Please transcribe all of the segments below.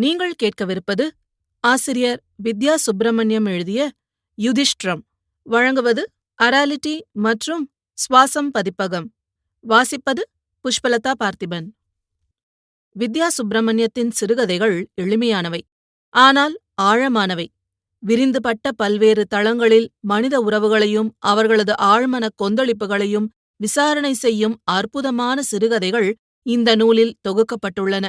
நீங்கள் கேட்கவிருப்பது ஆசிரியர் வித்யா சுப்பிரமணியம் எழுதிய யுதிஷ்டிரம். வழங்குவது அராலிட்டி மற்றும் சுவாசம் பதிப்பகம். வாசிப்பது புஷ்பலதா பார்த்திபன். வித்யா சுப்பிரமணியத்தின் சிறுகதைகள் எளிமையானவை. ஆனால் ஆழமானவை. விரிந்துபட்ட பல்வேறு தளங்களில் மனித உறவுகளையும் அவர்களது ஆழ்மனக் கொந்தளிப்புகளையும் விசாரணை செய்யும் அற்புதமான சிறுகதைகள் இந்த நூலில் தொகுக்கப்பட்டுள்ளன.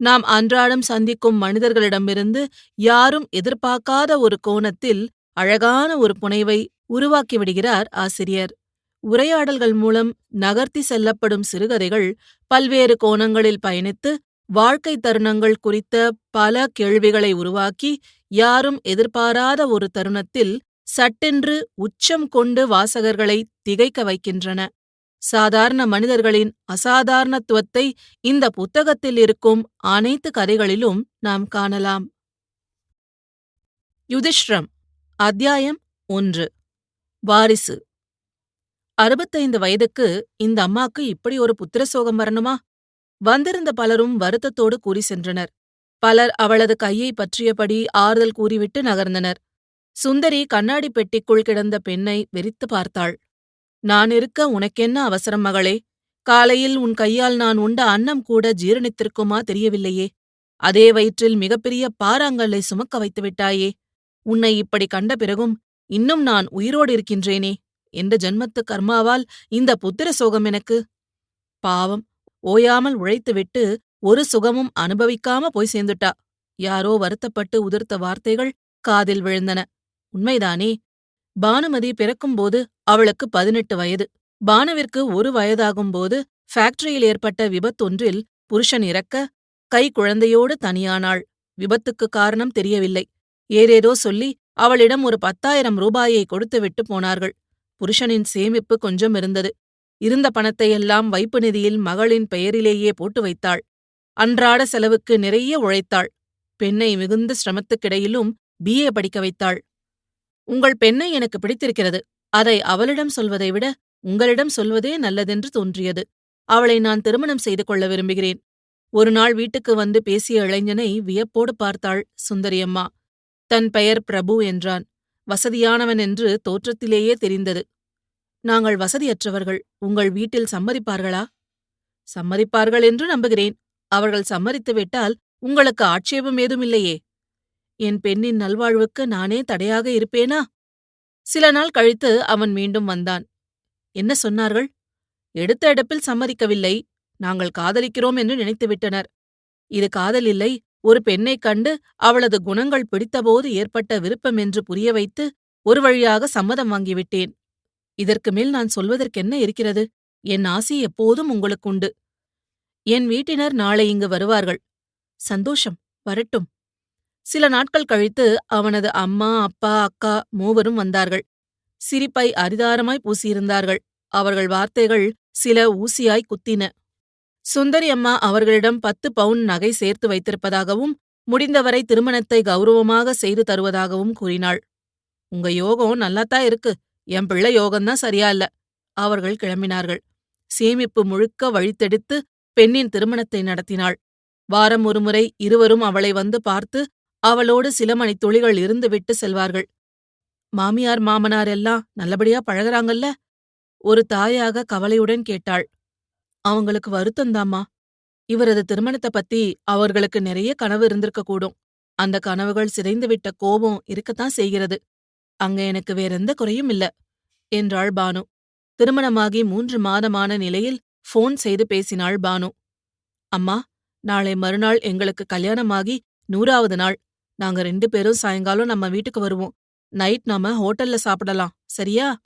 நாம் அன்றாடம் சந்திக்கும் மனிதர்களிடமிருந்து யாரும் எதிர்பார்க்காத ஒரு கோணத்தில் அழகான ஒரு புனைவை உருவாக்கிவிடுகிறார் ஆசிரியர். உரையாடல்கள் மூலம் நகர்த்தி செல்லப்படும் சிறுகதைகள் பல்வேறு கோணங்களில் பயணித்து வாழ்க்கை தருணங்கள் குறித்த பல கேள்விகளை உருவாக்கி யாரும் எதிர்பாராத ஒரு தருணத்தில் சட்டென்று உச்சம் கொண்டு வாசகர்களை திகைக்க வைக்கின்றன. சாதாரண மனிதர்களின் அசாதாரணத்துவத்தை இந்த புத்தகத்தில் இருக்கும் அனைத்து கதைகளிலும் நாம் காணலாம். யுதிஷ்ரம் அத்தியாயம் ஒன்று. வாரிசு. அறுபத்தைந்து வயதுக்கு இந்த அம்மாக்கு இப்படி ஒரு புத்திர சோகம் வரணுமா? வந்திருந்த பலரும் வருத்தத்தோடு கூறி சென்றனர். பலர் அவளது கையை பற்றியபடி ஆறுதல் கூறிவிட்டு நகர்ந்தனர். சுந்தரி கண்ணாடி பெட்டிக்குள் கிடந்த பெண்ணை வெறித்து பார்த்தாள். நான் இருக்க உனக்கென்ன அவசரம் மகளே? காலையில் உன் கையால் நான் உண்ட அன்னம் கூட ஜீரணித்திருக்குமா தெரியவில்லையே. அதே வயிற்றில் மிகப்பெரிய பாறாங்கல்லை சுமக்க வைத்து விட்டாயே. உன்னை இப்படி கண்ட பிறகும் இன்னும் நான் உயிரோடு இருக்கின்றேனே. என்ற ஜன்மத்து கர்மாவால் இந்த புத்திர சோகம் எனக்கு? பாவம் ஓயாமல் உழைத்துவிட்டு ஒரு சுகமும் அனுபவிக்காம போய் சேர்ந்துட்டா. யாரோ வருத்தப்பட்டு உதிர்த்த வார்த்தைகள் காதில் விழுந்தன. உண்மைதானே? பானுமதி பிறக்கும்போது அவளுக்கு பதினெட்டு வயது. பானுவிற்கு ஒரு வயதாகும்போது ஃபேக்டரியில் ஏற்பட்ட விபத்தொன்றில் புருஷன் இறக்க கை குழந்தையோடு தனியானாள். விபத்துக்கு காரணம் தெரியவில்லை. ஏதேதோ சொல்லி அவளிடம் ஒரு பத்தாயிரம் ரூபாயை கொடுத்துவிட்டு போனார்கள். புருஷனின் சேமிப்பு கொஞ்சம் இருந்தது. இருந்த பணத்தையெல்லாம் வைப்பு நிதியில் மகளின் பெயரிலேயே போட்டு வைத்தாள். அன்றாட செலவுக்கு நிறைய உழைத்தாள். பெண்ணை மிகுந்த சிரமத்துக்கிடையிலும் பிஏ படிக்க வைத்தாள். உங்கள் பெண்ணை எனக்கு பிடித்திருக்கிறது. அதை அவளிடம் சொல்வதை விட உங்களிடம் சொல்வதே நல்லதென்று தோன்றியது. அவளை நான் திருமணம் செய்து கொள்ள விரும்புகிறேன். ஒரு நாள் வீட்டுக்கு வந்து பேசிய இளைஞனை வியப்போடு பார்த்தாள் சுந்தரியம்மா. தன் பெயர் பிரபு என்றான். வசதியானவன் என்று தோற்றத்திலேயே தெரிந்தது. நாங்கள் வசதியற்றவர்கள். உங்கள் வீட்டில் சம்மதிப்பார்களா? சம்மதிப்பார்கள் என்று நம்புகிறேன். அவர்கள் சம்மதித்துவிட்டால் உங்களுக்கு ஆட்சேபம் ஏதுமில்லையே என் பெண்ணின் நல்வாழ்வுக்கு நானே தடையாக இருப்பேனா? சில நாள் கழித்து அவன் மீண்டும் வந்தான். என்ன சொன்னார்கள்? எடுத்த எடுப்பில் சம்மதிக்கவில்லை. நாங்கள் காதலிக்கிறோம் என்று நினைத்துவிட்டனர். இது காதல் இல்லை. ஒரு பெண்ணைக் கண்டு அவளது குணங்கள் பிடித்தபோது ஏற்பட்ட விருப்பம் என்று புரிய வைத்து ஒரு வழியாக சம்மதம் வாங்கிவிட்டேன். இதற்கு மேல் நான் சொல்வதற்கென்ன இருக்கிறது? என் ஆசி எப்போதும் உங்களுக்குண்டு. என் வீட்டினர் நாளை இங்கு வருவார்கள். சந்தோஷம். வரட்டும். சில நாட்கள் கழித்து அவனது அம்மா அப்பா அக்கா மூவரும் வந்தார்கள். சிரிப்பை அரிதாரமாய் பூசியிருந்தார்கள். அவர்கள் வார்த்தைகள் சில ஊசியாய் குத்தின. சுந்தரி அம்மா அவர்களிடம் பத்து பவுன் நகை சேர்த்து வைத்திருப்பதாகவும் முடிந்தவரை திருமணத்தை கௌரவமாக செய்து தருவதாகவும் கூறினாள். உங்க யோகம் நல்லாத்தான் இருக்கு. என் பிள்ளை யோகம்தான் சரியா இல்ல. அவர்கள் கிளம்பினார்கள். சேமிப்பு முழுக்க வழித்தெடுத்து பெண்ணின் திருமணத்தை நடத்தினாள். வாரம் ஒருமுறை இருவரும் அவளை வந்து பார்த்து அவளோடு சில மணி துளிகள் இருந்துவிட்டு செல்வார்கள். மாமியார் மாமனார் எல்லாம் நல்லபடியா பழகுறாங்கல்ல? ஒரு தாயாக கவலையுடன் கேட்டாள். அவங்களுக்கு வருத்தந்தாம்மா இவரது திருமணத்தை பத்தி அவர்களுக்கு நிறைய கனவு இருந்திருக்க கூடும். அந்த கனவுகள் சிதைந்துவிட்ட கோபம் இருக்கத்தான் செய்கிறது. அங்க எனக்கு வேறெந்த குறையும் இல்ல என்றாள் பானு. திருமணமாகி மூன்று மாதமான நிலையில் ஃபோன் செய்து பேசினாள் பானு. அம்மா நாளை மறுநாள் எங்களுக்கு கல்யாணமாகி நூறாவது நாள். நாங்க ரெண்டு பேரும் சாயங்காலம் நம்ம வீட்டுக்கு வருவோம். நைட் நாம ஹோட்டல்ல சாப்பிடலாம். சரியா?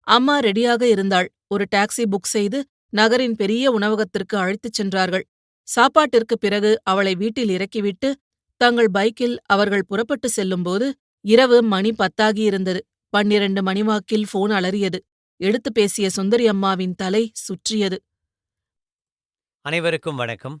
அம்மா ரெடியாக இருந்தாள். ஒரு டாக்ஸி புக் செய்து நகரின் பெரிய உணவகத்திற்கு அழைத்துச் சென்றார்கள். சாப்பாட்டிற்கு பிறகு அவளை வீட்டில் இறக்கிவிட்டு தங்கள் பைக்கில் அவர்கள் புறப்பட்டு செல்லும்போது இரவு மணி பத்தாகியிருந்தது பன்னிரண்டு மணிவாக்கில் போன் அலறியது. எடுத்து பேசிய சுந்தரி அம்மாவின் தலை சுற்றியது. அனைவருக்கும் வணக்கம்.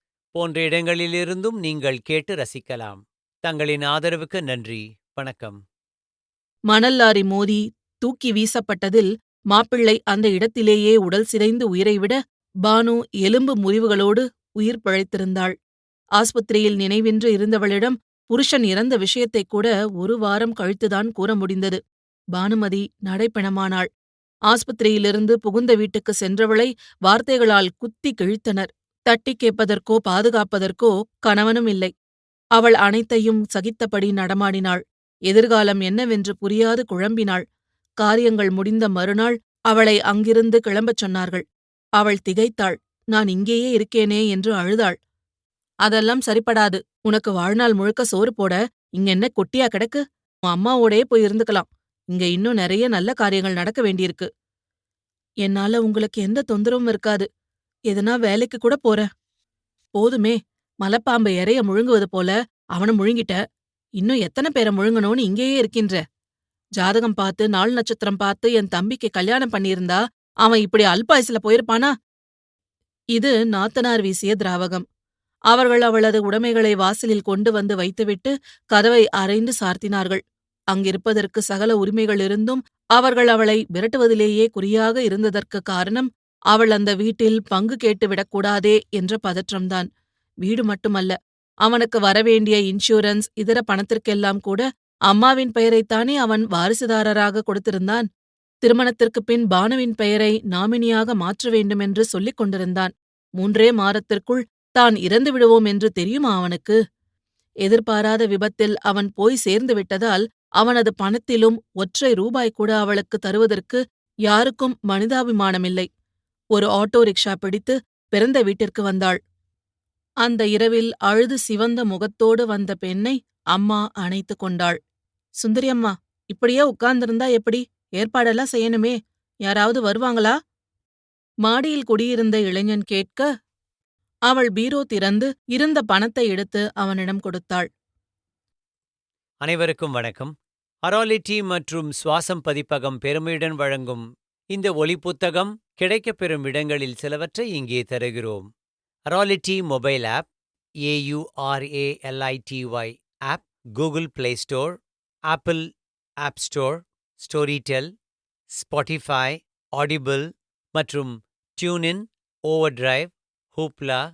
போன்ற இடங்களிலிருந்தும் நீங்கள் கேட்டு ரசிக்கலாம். தங்களின் ஆதரவுக்கு நன்றி. வணக்கம். மணல் லாரி மோதி தூக்கி வீசப்பட்டதில் மாப்பிள்ளை அந்த இடத்திலேயே உடல் சிதைந்து உயிரை விட பானு எலும்பு முறிவுகளோடு உயிர் பிழைத்திருந்தாள். ஆஸ்பத்திரியில் நினைவின்றி இருந்தவளிடம் புருஷன் இறந்த விஷயத்தை கூட ஒரு வாரம் கழித்துதான் கூற முடிந்தது. பானுமதி நடைப்பணமானாள். ஆஸ்பத்திரியிலிருந்து புகுந்த வீட்டுக்கு சென்றவளை வார்த்தைகளால் குத்தி கிழித்தனர். தட்டி கேட்பதற்கோ பாதுகாப்பதற்கோ கணவனும் இல்லை. அவள் அனைத்தையும் சகித்தபடி நடமாடினாள். எதிர்காலம் என்னவென்று புரியாது குழம்பினாள். காரியங்கள் முடிந்த மறுநாள் அவளை அங்கிருந்து கிளம்பச் சொன்னார்கள். அவள் திகைத்தாள். நான் இங்கேயே இருக்கேனே என்று அழுதாள். அதெல்லாம் சரிப்படாது. உனக்கு வாழ்நாள் முழுக்க சோறு போட இங்க என்ன கொட்டியா கிடக்கு? உன் அம்மாவோடே போய் இருந்துக்கலாம். இங்க இன்னும் நிறைய நல்ல காரியங்கள் நடக்க வேண்டியிருக்கு. என்னால உங்களுக்கு எந்த தொந்தரவும் இருக்காது. எதனா வேலைக்கு கூட போற. போதுமே மலப்பாம்பு இறைய முழுங்குவது போல அவனை முழுங்கிட்ட. இன்னும் எத்தனை பேரை முழுங்கணும்னு இங்கேயே இருக்கின்ற. ஜாதகம் பார்த்து நாள் நட்சத்திரம் பார்த்து என் தம்பிக்கு கல்யாணம் பண்ணியிருந்தா அவன் இப்படி அல்பாயுசுல போயிருப்பானா? இது நாத்தனார் வீசிய திராவகம். அவர்கள் அவளது உடைமைகளை வாசலில் கொண்டு வந்து வைத்துவிட்டு கதவை அரைந்து சார்த்தினார்கள். அங்கிருப்பதற்கு சகல உரிமைகள் இருந்தும் அவர்கள் அவளை விரட்டுவதிலேயே குறியாக இருந்ததற்கு காரணம் அவள் அந்த வீட்டில் பங்கு கேட்டு விடக்கூடாதே என்ற பதற்றம்தான். வீடு மட்டுமல்ல அவனுக்கு வரவேண்டிய இன்சூரன்ஸ் இதர பணத்திற்கெல்லாம் கூட அம்மாவின் பெயரைத்தானே அவன் வாரிசுதாரராக கொடுத்திருந்தான். திருமணத்திற்குப் பின் பானுவின் பெயரை நாமினியாக மாற்ற வேண்டுமென்று சொல்லிக் கொண்டிருந்தான். மூன்றே மாதத்திற்குள் தான் இறந்து விடுவோம் என்று தெரியுமா அவனுக்கு? எதிர்பாராத விபத்தில் அவன் போய் சேர்ந்து விட்டதால் அவனது பணத்திலும் ஒற்றை ரூபாய் கூட அவளுக்கு தருவதற்கு யாருக்கும் மனிதாபிமானமில்லை. ஒரு ஆட்டோ ரிக்ஷா பிடித்து பிறந்த வீட்டிற்கு வந்தாள். அந்த இரவில் அழுது சிவந்த முகத்தோடு வந்த பெண்ணை அம்மா அணைத்து கொண்டாள். சுந்தரி அம்மா இப்படியே உட்கார்ந்திருந்தா எப்படி? ஏற்பாடெல்லாம் செய்யணுமே. யாராவது வருவாங்களா? மாடியில் குடியிருந்த இளைஞன் கேட்க அவள் பீரோ திறந்து இருந்த பணத்தை எடுத்து அவனிடம் கொடுத்தாள். அனைவருக்கும் வணக்கம். அராலிட்டி மற்றும் சுவாசம் பதிப்பகம் பெருமையுடன் வழங்கும் இந்த ஒலி புத்தகம் கிடைக்கப்பெறும் இடங்களில் சிலவற்றை இங்கே தருகிறோம். அராலிட்டி mobile app AURALITY app Google play store apple app store Storytel Spotify audible மற்றும் டியூனின் ஓவர்டிரைவ் ஹூப்லா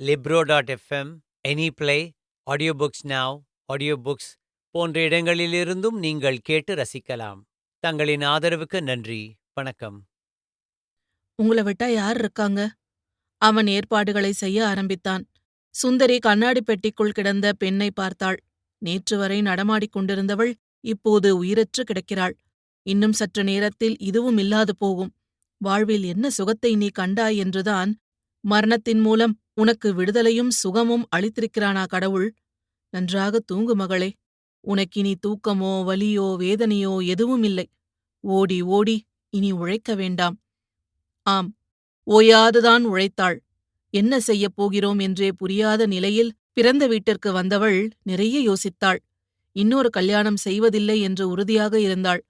லிப்ரோ dot FM any play audio books நாவ் ஆடியோ புக்ஸ் போன்ற இடங்களிலிருந்தும் நீங்கள் கேட்டு ரசிக்கலாம். தங்களின் ஆதரவுக்கு நன்றி. வணக்கம். உங்களை விட்டா யார் இருக்காங்க? அவன் ஏற்பாடுகளை செய்ய ஆரம்பித்தான். சுந்தரி கண்ணாடி பெட்டிக்குள் கிடந்த பெண்ணை பார்த்தாள். நேற்று வரை நடமாடிக் கொண்டிருந்தவள் இப்போது உயிரற்று கிடக்கிறாள். இன்னும் சற்று நேரத்தில் இதுவும் இல்லாது போகும். வாழ்வில் என்ன சுகத்தை நீ கண்டாய் என்றுதான் மரணத்தின் மூலம் உனக்கு விடுதலையும் சுகமும் அளித்திருக்கிறானா கடவுள்? நன்றாக தூங்கு மகளே. உனக்கினி தூக்கமோ வலியோ வேதனையோ எதுவும் இல்லை. ஓடி ஓடி இனி உழைக்க வேண்டாம். ஆம் ஓயாதுதான் உழைத்தாள். என்ன செய்யப் போகிறோம் என்றே புரியாத நிலையில் பிறந்த வீட்டிற்கு வந்தவள் நிறைய யோசித்தாள். இன்னொரு கல்யாணம் செய்வதில்லை என்று உறுதியாக இருந்தாள்.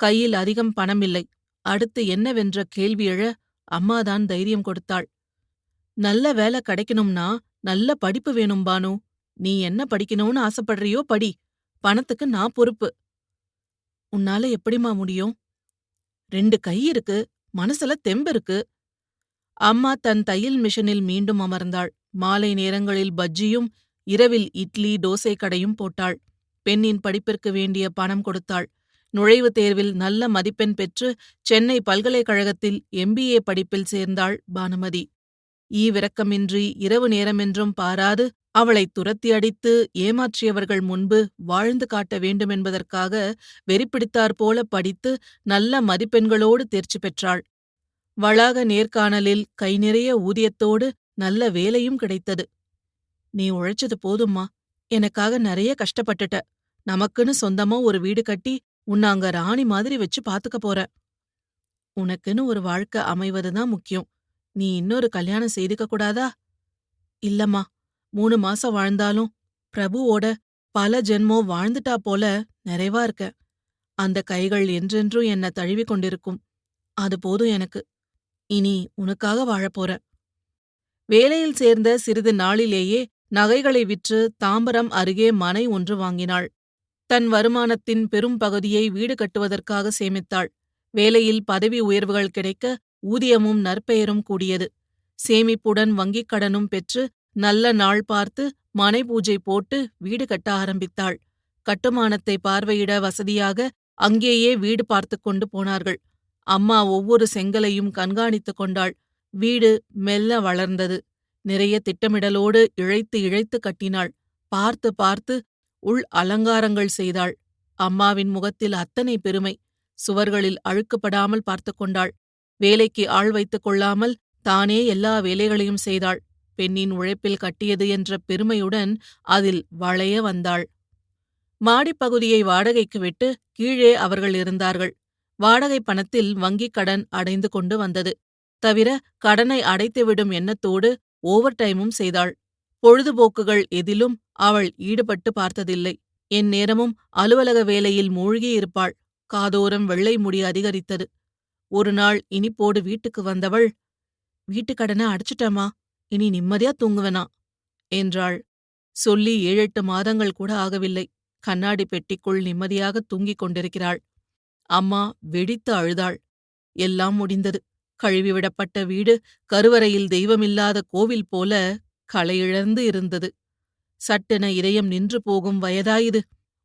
கையில் அதிகம் பணமில்லை. அடுத்து என்னவென்ற கேள்வி எழ அம்மாதான் தைரியம் கொடுத்தாள். நல்ல வேலை கிடைக்கணும்னா நல்ல படிப்பு வேணும் பானு. நீ என்ன படிக்கணும்னு ஆசைப்படுறியோ படி. பணத்துக்கு நான் பொறுப்பு. உன்னால எப்படிமா முடியும்? ரெண்டு கை இருக்கு. மனசுல தெம்பிருக்கு அம்மா தன் தையல் மிஷனில் மீண்டும் அமர்ந்தாள். மாலை நேரங்களில் பஜ்ஜியும் இரவில் இட்லி தோசை கடையும் போட்டாள். பெண்ணின் படிப்பிற்கு வேண்டிய பணம் கொடுத்தாள். நுழைவுத் தேர்வில் நல்ல மதிப்பெண் பெற்று சென்னை பல்கலைக்கழகத்தில் எம்பிஏ படிப்பில் சேர்ந்தாள் பானுமதி. ஈவிரக்கமின்றி இரவு நேரமென்றும் பாராது அவளை துரத்தி அடித்து ஏமாற்றியவர்கள் முன்பு வாழ்ந்து காட்ட வேண்டுமென்பதற்காக வெறிப்பிடித்தாற்போல படித்து நல்ல மதிப்பெண்களோடு தேர்ச்சி பெற்றாள். வளாக நேர்காணலில் கை நிறைய ஊதியத்தோடு நல்ல வேலையும் கிடைத்தது. நீ உழைச்சது போதும்மா. எனக்காக நிறைய கஷ்டப்பட்டுட்ட. நமக்குன்னு சொந்தமா ஒரு வீடு கட்டி உன்னை அங்க ராணி மாதிரி வச்சு பாத்துக்க போற. உனக்குன்னு ஒரு வாழ்க்கை அமைவதுதான் முக்கியம். நீ இன்னொரு கல்யாணம் செய்துக்க கூடாதா? இல்லம்மா மூணு மாசம் வாழ்ந்தாலும் பிரபுவோட பல ஜென்மம் வாழ்ந்துட்டா போல நிறைவா இருக்க. அந்த கைகள் என்றென்றும் என்னை தழுவிக் கொண்டிருக்கும். அது போதும் எனக்கு. இனி உனக்காக வாழப்போறேன் வேலையில் சேர்ந்த சிறிது நாளிலேயே நகைகளை விற்று தாம்பரம் அருகே மனை ஒன்று வாங்கினாள். தன் வருமானத்தின் பெரும் பகுதியை வீடு கட்டுவதற்காக சேமித்தாள். வேலையில் பதவி உயர்வுகள் கிடைக்க ஊதியமும் நற்பெயரும் கூடியது. சேமிப்புடன் வங்கிக் கடனும் பெற்று நல்ல நாள் பார்த்து மனை பூஜை போட்டு வீடு கட்ட ஆரம்பித்தாள். கட்டுமானத்தை பார்வையிட வசதியாக அங்கேயே வீடு பார்த்து கொண்டு போனார்கள். அம்மா ஒவ்வொரு செங்கலையும் கண்காணித்துக் கொண்டாள். வீடு மெல்ல வளர்ந்தது. நிறைய திட்டமிடலோடு இழைத்து இழைத்து கட்டினாள். பார்த்து பார்த்து உள் அலங்காரங்கள் செய்தாள். அம்மாவின் முகத்தில் அத்தனை பெருமை. சுவர்களில் அழுக்குப்படாமல் பார்த்து கொண்டாள். வேலைக்கு ஆள் வைத்துக் கொள்ளாமல் தானே எல்லா வேலைகளையும் செய்தாள். பெண்ணின் உழைப்பில் கட்டியது என்ற பெருமையுடன் அதில் வளைய வந்தாள். மாடிப்பகுதியை வாடகைக்கு விட்டு கீழே அவர்கள் இருந்தார்கள். வாடகை பணத்தில் வங்கிக் கடன் அடைந்து கொண்டு வந்தது. தவிர கடனை அடைத்துவிடும் எண்ணத்தோடு ஓவர் டைமும் செய்தாள். பொழுதுபோக்குகள் எதிலும் அவள் ஈடுபட்டு பார்த்ததில்லை. என் நேரமும் அலுவலக வேலையில் மூழ்கியிருப்பாள். காதோரம் வெள்ளை முடி அதிகரித்தது. ஒரு நாள் இனிப்போடு வீட்டுக்கு வந்தவள் வீட்டுக்கடனை அடைச்சிட்டமா இனி நிம்மதியா தூங்குவனா? என்றாள். சொல்லி ஏழெட்டு மாதங்கள் கூட ஆகவில்லை. கண்ணாடி பெட்டிக்குள் நிம்மதியாக தூங்கிக் கொண்டிருக்கிறாள். அம்மா வெடித்து அழுதாள். எல்லாம் முடிந்தது. கழுவிவிடப்பட்ட வீடு கருவறையில் தெய்வமில்லாத கோவில் போல களையிழந்து இருந்தது. சட்டென இதயம் நின்று போகும் வயதாயுது.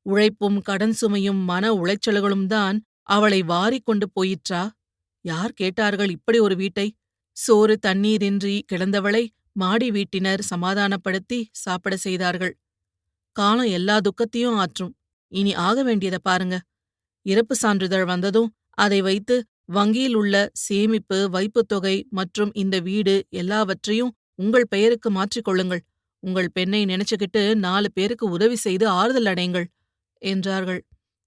உழைப்பும் கடன் சுமையும் மன உளைச்சல்களும் தான் அவளை வாரிக்கொண்டு போயிற்றா? யார் கேட்டார்கள் இப்படி ஒரு வீட்டை? சோறு தண்ணீரின்றி கிடந்தவளை மாடி வீட்டினர் சமாதானப்படுத்தி சாப்பிட செய்தார்கள். காலம் எல்லா துக்கத்தையும் ஆற்றும். இனி ஆக வேண்டியதை பாருங்க. இறப்பு சான்றிதழ் வந்ததும் அதை வைத்து வங்கியில் உள்ள சேமிப்பு வைப்புத் தொகை மற்றும் இந்த வீடு எல்லாவற்றையும் உங்கள் பெயருக்கு மாற்றிக்கொள்ளுங்கள் உங்கள் பெண்ணை நினைச்சுக்கிட்டு நாலு பேருக்கு உதவி செய்து ஆறுதல் அடையுங்கள் என்றார்கள்.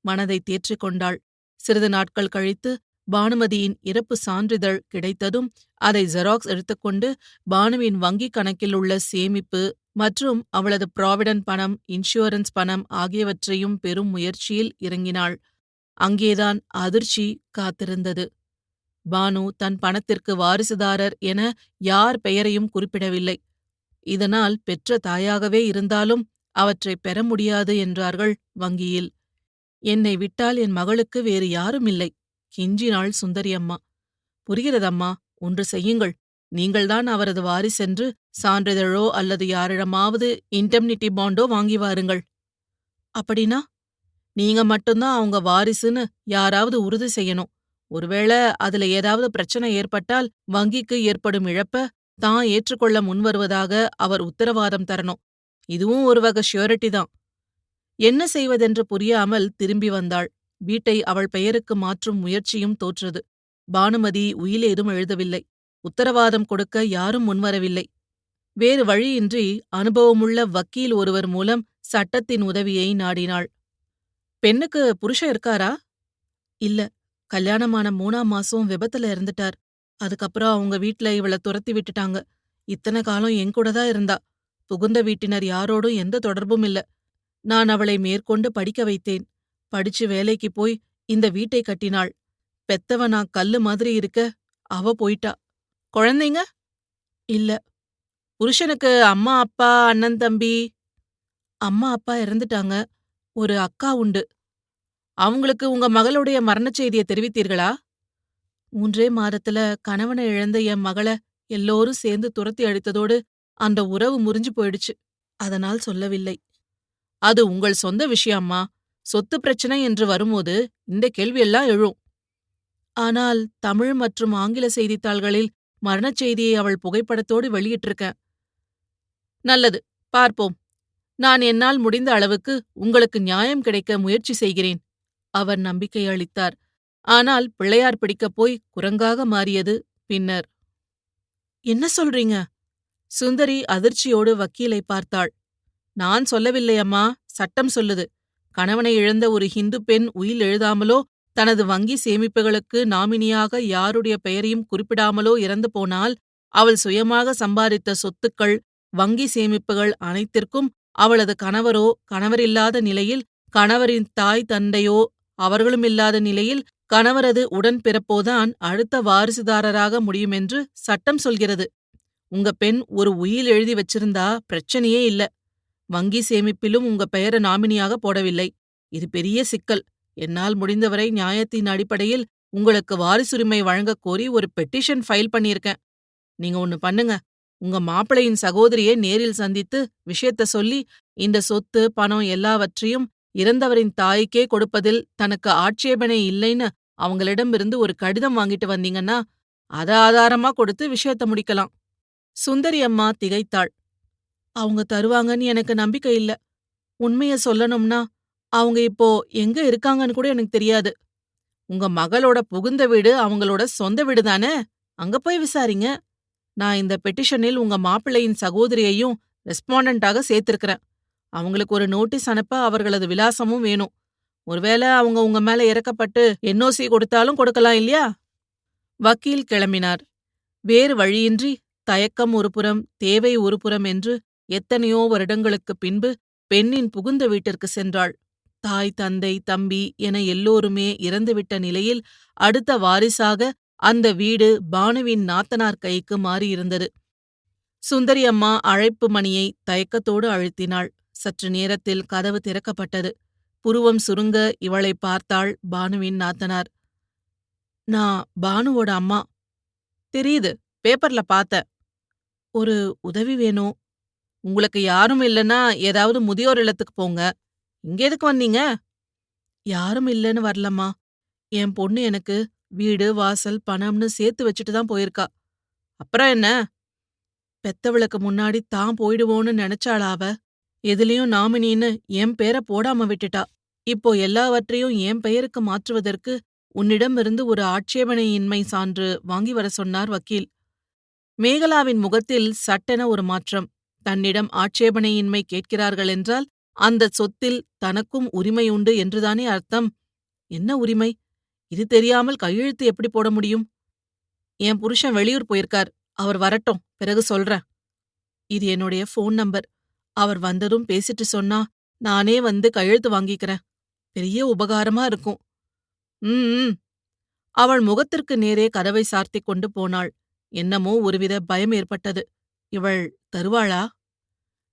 மனதை தேற்றிக் கொண்டாள். சிறிது நாட்கள் கழித்து பானுமதியின் இறப்பு சான்றிதழ் கிடைத்ததும் அதை ஜெராக்ஸ் எடுத்துக்கொண்டு பானுவின் வங்கிக் கணக்கில் உள்ள சேமிப்பு மற்றும் அவளது ப்ராவிடன்ட் பணம் இன்சூரன்ஸ் பணம் ஆகியவற்றையும் பெரும் முயற்சியில் இறங்கினாள். அங்கேதான் அதிர்ச்சி காத்திருந்தது. பானு தன் பணத்திற்கு வாரிசுதாரர் என யார் பெயரையும் குறிப்பிடவில்லை. இதனால் பெற்ற தாயாகவே இருந்தாலும் அவற்றை பெற முடியாது என்றார்கள் வங்கியில். என்னை விட்டால் என் மகளுக்கு வேறு யாரும் இல்லை. கெஞ்சினாள் சுந்தரி அம்மா புரிகிறதம்மா ஒன்று செய்யுங்கள். நீங்கள்தான் அவரது வாரிசென்று சான்றிதழோ அல்லது யாரிடமாவது இன்டெம்னிட்டி பாண்டோ வாங்கி வாருங்கள். அப்படின்னா? நீங்க மட்டும்தான் அவங்க வாரிசுன்னு யாராவது உறுதி செய்யணும். ஒருவேளை அதுல ஏதாவது பிரச்சனை ஏற்பட்டால் வங்கிக்கு ஏற்படும் இழப்ப தான் ஏற்றுக்கொள்ள முன்வருவதாக அவர் உத்தரவாதம் தரணும். இதுவும் ஒரு வகை ஷியோரிட்டி தான். என்ன செய்வதென்று புரியாமல் திரும்பி வந்தாள். வீட்டை அவள் பெயருக்கு மாற்றும் முயற்சியும் தோற்றது. பானுமதி உயிலேதும் எழுதவில்லை. உத்தரவாதம் கொடுக்க யாரும் முன்வரவில்லை. வேறு வழியின்றி அனுபவமுள்ள வக்கீல் ஒருவர் மூலம் சட்டத்தின் உதவியை நாடினாள். பெண்ணுக்கு புருஷ இருக்காரா? இல்ல. கல்யாணமான மூணாம் மாசம் விபத்துல இறந்துட்டார். அதுக்கப்புறம் அவங்க வீட்ல இவள துரத்தி விட்டுட்டாங்க. இத்தனை காலம் என் கூட தான் இருந்தா. புகுந்த வீட்டினர் யாரோடும் எந்த தொடர்பும் இல்ல. நான் அவளை மேற்கொண்டு படிக்க வைத்தேன். படிச்சு வேலைக்கு போய் இந்த வீட்டை கட்டினாள். பெத்தவ நான் கல்லு மாதிரி இருக்க அவ போயிட்டா. குழந்தைங்க? இல்ல. புருஷனுக்கு அம்மா அப்பா அண்ணன் தம்பி? அம்மா அப்பா இறந்துட்டாங்க. ஒரு அக்கா உண்டு. அவங்களுக்கு உங்க மகளுடைய மரணச் செய்தியை தெரிவித்தீர்களா? மூன்றே மாதத்துல கணவனை இழந்த என் மகளை எல்லோரும் சேர்ந்து துரத்தி அடித்ததோடு அந்த உறவு முறிஞ்சு போயிடுச்சு. அதனால் சொல்லவில்லை. அது உங்கள் சொந்த விஷயம்மா. சொத்து பிரச்சனை என்று வரும்போது இந்த கேள்வியெல்லாம் எழும். ஆனால் தமிழ் மற்றும் ஆங்கில செய்தித்தாள்களில் மரணச் செய்தியை அவள் புகைப்படத்தோடு வெளியிட்டிருக்கேன் நல்லது பார்ப்போம். நான் என்னால் முடிந்த அளவுக்கு உங்களுக்கு நியாயம் கிடைக்க முயற்சி செய்கிறேன் அவர் நம்பிக்கை அளித்தார். ஆனால் பிள்ளையார் பிடிக்கப் போய் குரங்காக மாறியது பின்னர். என்ன சொல்றீங்க? சுந்தரி அதிர்ச்சியோடு வக்கீலை பார்த்தாள். நான் சொல்லவில்லையம்மா சட்டம் சொல்லுது. கணவனை இழந்த ஒரு ஹிந்து பெண் உயில் எழுதாமலோ தனது வங்கி சேமிப்புகளுக்கு நாமினியாக யாருடைய பெயரையும் குறிப்பிடாமலோ இறந்து போனால் அவள் சுயமாக சம்பாதித்த சொத்துக்கள் வங்கி சேமிப்புகள் அனைத்திற்கும் அவளது கணவரோ கணவரில்லாத நிலையில் கணவரின் தாய் தந்தையோ அவர்களும் இல்லாத நிலையில் கணவரது உடன்பிறப்போதான் அடுத்த வாரிசுதாரராக முடியுமென்று சட்டம் சொல்கிறது. உங்க பெண் ஒரு உயில் எழுதி வச்சிருந்தா பிரச்சனையே இல்ல. வங்கி சேமிப்பிலும் உங்க பெயர நாமினியாக போடவில்லை. இது பெரிய சிக்கல். என்னால் முடிந்தவரை நியாயத்தின் அடிப்படையில் உங்களுக்கு வாரிசுரிமை வழங்கக் கோரி ஒரு பெட்டிஷன் ஃபைல் பண்ணியிருக்கேன். நீங்க ஒன்னு பண்ணுங்க. உங்க மாப்பிளையின் சகோதரியை நேரில் சந்தித்து விஷயத்த சொல்லி இந்த சொத்து பணம் எல்லாவற்றையும் இறந்தவரின் தாய்க்கே கொடுப்பதில் தனக்கு ஆட்சேபனை இல்லைன்னு அவங்களிடமிருந்து ஒரு கடிதம் வாங்கிட்டு வந்தீங்கன்னா அத ஆதாரமா கொடுத்து விஷயத்த முடிக்கலாம். சுந்தரி அம்மா திகைத்தாள். அவங்க தருவாங்கன்னு எனக்கு நம்பிக்கை இல்ல. உண்மைய சொல்லணும்னா அவங்க இப்போ எங்க இருக்காங்கன்னு கூட எனக்கு தெரியாது. உங்க மகளோட புகுந்த வீடு அவங்களோட சொந்த வீடு தானே? அங்க போய் விசாரிங்க. நான் இந்த பெட்டிஷனில் உங்க மாப்பிள்ளையின் சகோதரியையும் ரெஸ்பாண்டண்டாக சேர்த்திருக்கிறேன். அவங்களுக்கு ஒரு நோட்டீஸ் அனுப்ப அவர்களது விலாசமும் வேணும். ஒருவேளை அவங்க உங்க மேல இறக்கப்பட்டு என்ஓசி கொடுத்தாலும் கொடுக்கலாம் இல்லையா? வக்கீல் கிளம்பினார். வேறு வழியின்றி தயக்கம் ஒருபுறம் தேவை ஒருபுறம் என்று எத்தனையோ வருடங்களுக்குப் பின்பு பெண்ணின் புகுந்த வீட்டிற்கு சென்றாள். தாய் தந்தை தம்பி என எல்லோருமே இறந்துவிட்ட நிலையில் அடுத்த வாரிசாக அந்த வீடு பானுவின் நாத்தனார் கைக்கு மாறியிருந்தது. சுந்தரி அம்மா அழைப்பு மணியை தயக்கத்தோடு அழுத்தினாள். சற்று நேரத்தில் கதவு திறக்கப்பட்டது. புருவம் சுருங்க இவளை பார்த்தாள் பானுவின் நாத்தனார். நான் பானுவோட அம்மா. தெரியுது பேப்பர்ல பார்த்த. ஒரு உதவி வேணும். உங்களுக்கு யாரும் இல்லைன்னா ஏதாவது முதியோர் இல்லத்துக்கு போங்க. இங்க எதுக்கு வந்தீங்க? யாரும் இல்லைன்னு வரலம்மா. என் பொண்ணு எனக்கு வீடு வாசல் பணம்னு சேர்த்து வச்சுட்டு தான் போயிருக்கா. அப்புறம் என்ன? பெத்தவளுக்கு முன்னாடி தான் போயிடுவோன்னு நினைச்சாளாவ எதுலயும் நாமினின்னு என் பேரை போடாம விட்டுட்டா. இப்போ எல்லாவற்றையும் என் பெயருக்கு மாற்றுவதற்கு உன்னிடமிருந்து ஒரு ஆட்சேபனையின்மை சான்று வாங்கி வர சொன்னார் வக்கீல். மேகலாவின் முகத்தில் சட்டென ஒரு மாற்றம். தன்னிடம் ஆட்சேபனையின்மை கேட்கிறார்கள் என்றால் அந்த சொத்தில் தனக்கும் உரிமை உண்டு என்றுதானே அர்த்தம்? என்ன உரிமை? இது தெரியாமல் கையெழுத்து எப்படி போட முடியும்? என் புருஷன் வெளியூர் போயிருக்கார். அவர் வரட்டும் பிறகு சொல்றேன். இது என்னுடைய ஃபோன் நம்பர். அவர் வந்ததும் பேசிட்டு சொன்னா நானே வந்து கையெழுத்து வாங்கிக்கிறேன். பெரிய உபகாரமா இருக்கும். ம் ம். அவள் முகத்திற்கு நேரே கதவை சார்த்திக் கொண்டு போனாள். என்னமோ ஒருவித பயம் ஏற்பட்டது. இவள் தருவாளா?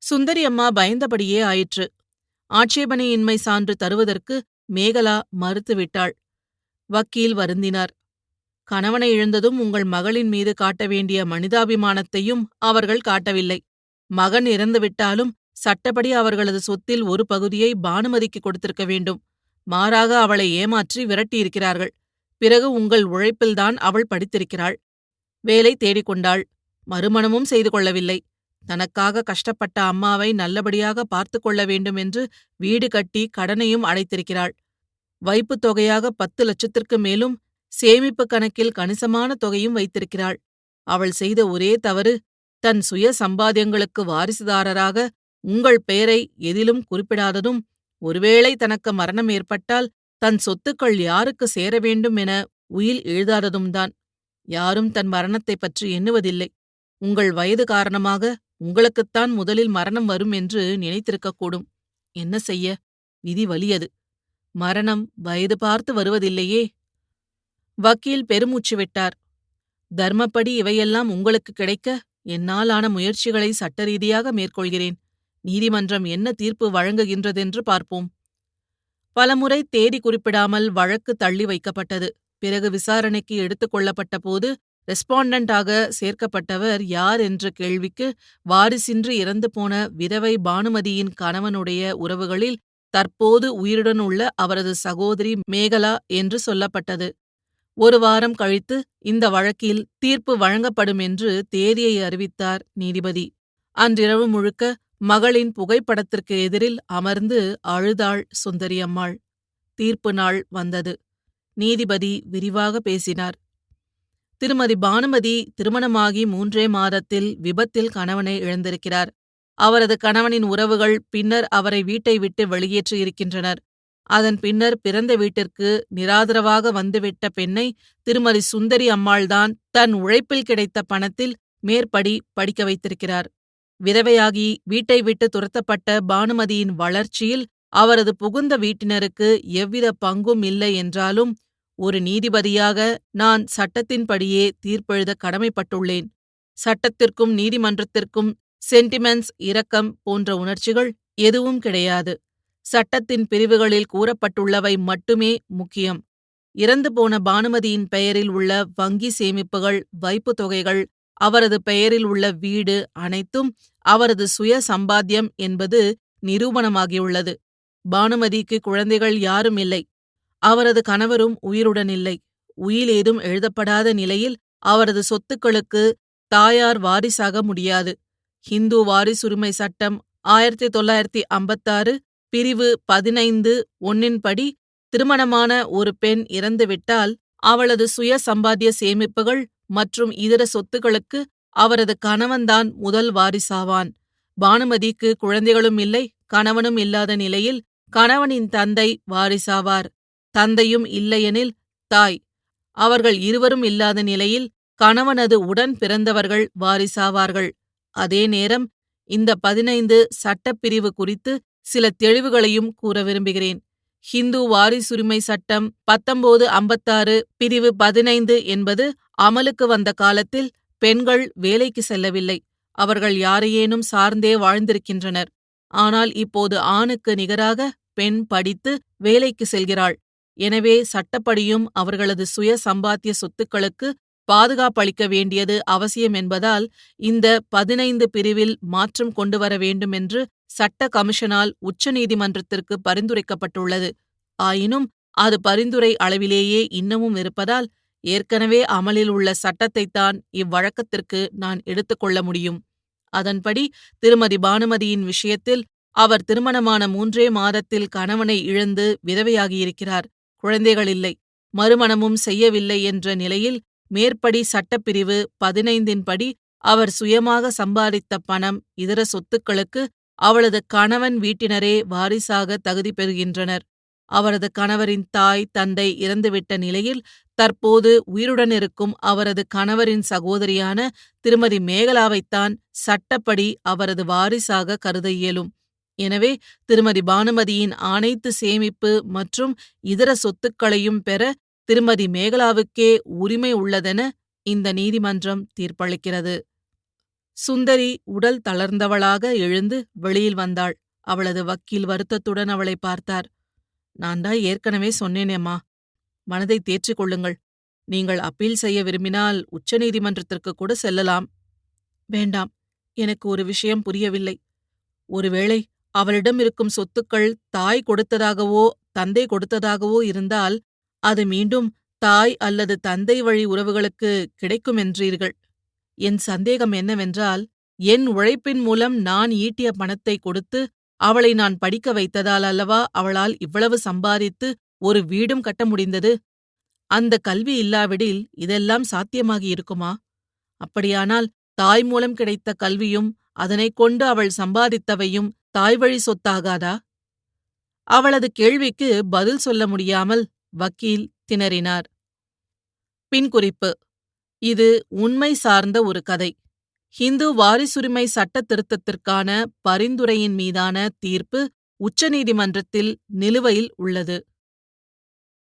சுந்தரி அம்மா பயந்தபடியே ஆயிற்று. ஆட்சேபனையின்மை சான்று தருவதற்கு மேகலா மறுத்துவிட்டாள் வக்கீல் வருந்தினார். கணவனை இழந்ததும் உங்கள் மகளின் மீது காட்ட வேண்டிய மனிதாபிமானத்தையும் அவர்கள் காட்டவில்லை. மகன் இறந்துவிட்டாலும் சட்டப்படி அவர்களது சொத்தில் ஒரு பகுதியை பானுமதிக்கு கொடுத்திருக்க வேண்டும். மாறாக அவளை ஏமாற்றி விரட்டியிருக்கிறார்கள். பிறகு உங்கள் உழைப்பில்தான் அவள் படித்திருக்கிறாள். வேலை தேடிக்கொண்டாள். மறுமணமும் செய்து கொள்ளவில்லை. தனக்காக கஷ்டப்பட்ட அம்மாவை நல்லபடியாக பார்த்து கொள்ள வேண்டும் என்று வீடு கட்டி கடனையும் அடைத்திருக்கிறாள். வைப்புத் தொகையாக பத்து லட்சத்திற்கு மேலும் சேமிப்பு கணக்கில் கணிசமான தொகையும் வைத்திருக்கிறாள். அவள் செய்த ஒரே தவறு தன் சுய சம்பாத்தியங்களுக்கு வாரிசுதாரராக உங்கள் பெயரை எதிலும் குறிப்பிடாததும் ஒருவேளை தனக்கு மரணம் ஏற்பட்டால் தன் சொத்துக்கள் யாருக்கு சேர வேண்டும் என உயில் எழுதாததும்தான். யாரும் தன் மரணத்தைப் பற்றி எண்ணுவதில்லை. உங்கள் வயது காரணமாக உங்களுக்குத்தான் முதலில் மரணம் வரும் என்று நினைத்திருக்கக்கூடும். என்ன செய்ய? விதி வலியது மரணம் வயது பார்த்து வருவதில்லையே. வக்கீல் பெருமூச்சு விட்டார். தர்மப்படி இவையெல்லாம் உங்களுக்கு கிடைக்க என்னால் ஆன முயற்சிகளை சட்டரீதியாக மேற்கொள்கிறேன். நீதிமன்றம் என்ன தீர்ப்பு வழங்குகின்றதென்று பார்ப்போம். பலமுறை தேதி குறிப்பிடாமல் வழக்கு தள்ளி வைக்கப்பட்டது. பிறகு விசாரணைக்கு எடுத்துக் கொள்ளப்பட்ட போது ரெஸ்பாண்டண்டாக சேர்க்கப்பட்டவர் யார் என்ற கேள்விக்கு வாரிசின்றி இறந்து போன விதவை பானுமதியின் கணவனுடைய உறவுகளில் தற்போது உயிருடன் உள்ள அவரது சகோதரி மேகலா என்று சொல்லப்பட்டது. ஒரு வாரம் கழித்து இந்த வழக்கில் தீர்ப்பு வழங்கப்படும் என்று தேதியை அறிவித்தார் நீதிபதி. அன்றிரவு முழுக்க மகளின் புகைப்படத்திற்கு எதிரில் அமர்ந்து அழுதாள் சுந்தரியம்மாள். தீர்ப்பு நாள் வந்தது. நீதிபதி விரிவாக பேசினார். திருமதி பானுமதி திருமணமாகி மூன்றே மாதத்தில் விபத்தில் கணவனை இழந்திருக்கிறார். அவரது கணவனின் உறவுகள் பின்னர் அவரை வீட்டை விட்டு வெளியேற்றியிருக்கின்றனர் அதன் பின்னர் பிறந்த வீட்டிற்கு நிராதரவாக வந்துவிட்ட பெண்ணை திருமதி சுந்தரி அம்மாள்தான் தன் உழைப்பில் கிடைத்த பணத்தில் மேற்படி படிக்க வைத்திருக்கிறார். விதவையாகி வீட்டை விட்டு துரத்தப்பட்ட பானுமதியின் வளர்ச்சியில் அவரது புகுந்த வீட்டினருக்கு எவ்வித பங்கும் இல்லை என்றாலும் ஒரு நீதிபதியாக நான் சட்டத்தின்படியே தீர்ப்பெழுத கடமைப்பட்டுள்ளேன். சட்டத்திற்கும் நீதிமன்றத்திற்கும் சென்டிமெண்ட்ஸ் இரக்கம் போன்ற உணர்ச்சிகள் எதுவும் கிடையாது. சட்டத்தின் பிரிவுகளில் கூறப்பட்டுள்ளவை மட்டுமே முக்கியம். இறந்து போன பானுமதியின் பெயரில் உள்ள வங்கி சேமிப்புகள் வைப்பு தொகைகள் அவரது பெயரில் உள்ள வீடு அனைத்தும் அவரது சுய சம்பாத்தியம் என்பது நிரூபணமாகியுள்ளது. பானுமதிக்கு குழந்தைகள் யாரும் இல்லை. அவரது கணவரும் உயிருடன் இல்லை. உயில் ஏதும் எழுதப்படாத நிலையில் அவரது சொத்துக்களுக்கு தாயார் வாரிசாக முடியாது. ஹிந்து வாரிசுரிமை சட்டம் ஆயிரத்தி தொள்ளாயிரத்தி ஐம்பத்தாறு பிரிவு பதினைந்து ஒன்னின்படி திருமணமான ஒரு பெண் இறந்துவிட்டால் அவளது சுய சம்பாத்திய சேமிப்புகள் மற்றும் இதர சொத்துக்களுக்கு அவரது கணவன்தான் முதல் வாரிசாவான். பானுமதிக்கு குழந்தைகளும் இல்லை கணவனும் இல்லாத நிலையில் கணவனின் தந்தை வாரிசாவார். தந்தையும் இல்லையெனில் தாய். அவர்கள் இருவரும் இல்லாத நிலையில் கணவனது உடன் பிறந்தவர்கள் வாரிசாவார்கள். அதே நேரம் இந்த பதினைந்து சட்டப்பிரிவு குறித்து சில தெளிவுகளையும் கூற விரும்புகிறேன். ஹிந்து வாரிசுரிமை சட்டம் பத்தொன்பது ஐம்பத்தாறு பிரிவு பதினைந்து என்பது அமலுக்கு வந்த காலத்தில் பெண்கள் வேலைக்கு செல்லவில்லை. அவர்கள் யாரையேனும் சார்ந்தே வாழ்ந்திருக்கின்றனர். ஆனால் இப்போது ஆணுக்கு நிகராக பெண் படித்து வேலைக்கு செல்கிறாள். எனவே சட்டப்படியும் அவர்களது சுய சம்பாத்திய சொத்துக்களுக்கு பாதுகாப்பளிக்க வேண்டியது அவசியம் என்பதால் இந்த பதினைந்து பிரிவில் மாற்றம் கொண்டு வர வேண்டுமென்று சட்ட கமிஷனால் உச்சநீதிமன்றத்திற்கு பரிந்துரைக்கப்பட்டுள்ளது. ஆயினும் அது பரிந்துரை அளவிலேயே இன்னமும் இருப்பதால் ஏற்கனவே அமலில் உள்ள சட்டத்தைத்தான் இவ்வழக்கத்திற்கு நான் எடுத்துக்கொள்ள முடியும். அதன்படி திருமதி பானுமதியின் விஷயத்தில் அவர் திருமணமான மூன்றே மாதத்தில் கணவனை இழந்து விதவையாகியிருக்கிறார். குழந்தைகள் இல்லை மறுமணமும் செய்யவில்லை என்ற நிலையில் மேற்படி சட்டப்பிரிவு பதினைந்தின்படி அவர் சுயமாக சம்பாதித்த பணம் இதர சொத்துக்களுக்கு அவளது கணவன் வீட்டினரே வாரிசாக தகுதி பெறுகின்றனர். அவரது கணவரின் தாய் தந்தை இறந்துவிட்ட நிலையில் தற்போது உயிருடன் இருக்கும் அவரது கணவரின் சகோதரியான திருமதி மேகலாவைத்தான் சட்டப்படி அவரது வாரிசாக கருத இயலும். எனவே திருமதி பானுமதியின் அனைத்து சேமிப்பு மற்றும் இதர சொத்துக்களையும் பெற திருமதி மேகலாவுக்கே உரிமை உள்ளதென இந்த நீதிமன்றம் தீர்ப்பளிக்கிறது. சுந்தரி உடல் தளர்ந்தவளாக எழுந்து வெளியில் வந்தாள். அவளது வக்கீல் வருத்தத்துடன் அவளை பார்த்தார். நான் தான் ஏற்கனவே சொன்னேனேம்மா மனதை தேற்றிக் கொள்ளுங்கள். நீங்கள் அப்பீல் செய்ய விரும்பினால் உச்சநீதிமன்றத்திற்கு கூட செல்லலாம். வேண்டாம். எனக்கு ஒரு விஷயம் புரியவில்லை. ஒருவேளை அவளிடம் இருக்கும் சொத்துக்கள் தாய் கொடுத்ததாகவோ தந்தை கொடுத்ததாகவோ இருந்தால் அது மீண்டும் தாய் அல்லது தந்தை வழி உறவுகளுக்கு கிடைக்குமென்றீர்கள். என் சந்தேகம் என்னவென்றால் என் உழைப்பின் மூலம் நான் ஈட்டிய பணத்தை கொடுத்து அவளை நான் படிக்க வைத்ததால் அல்லவா அவளால் இவ்வளவு சம்பாதித்து ஒரு வீடும் கட்ட முடிந்தது? அந்த கல்வி இல்லாவிடில் இதெல்லாம் சாத்தியமாகி இருக்குமா? அப்படியானால் தாய் மூலம் கிடைத்த கல்வியும் அதனைக் கொண்டு அவள் சம்பாதித்தவையும் தாய்வழி சொத்தாகாதா? அவளது கேள்விக்கு பதில் சொல்ல முடியாமல் வக்கீல் திணறினார். பின்குறிப்பு. இது உண்மை சார்ந்த ஒரு கதை. ஹிந்து வாரிசுரிமை சட்ட திருத்தத்திற்கான பரிந்துரையின் மீதான தீர்ப்பு உச்சநீதிமன்றத்தில் நிலுவையில் உள்ளது.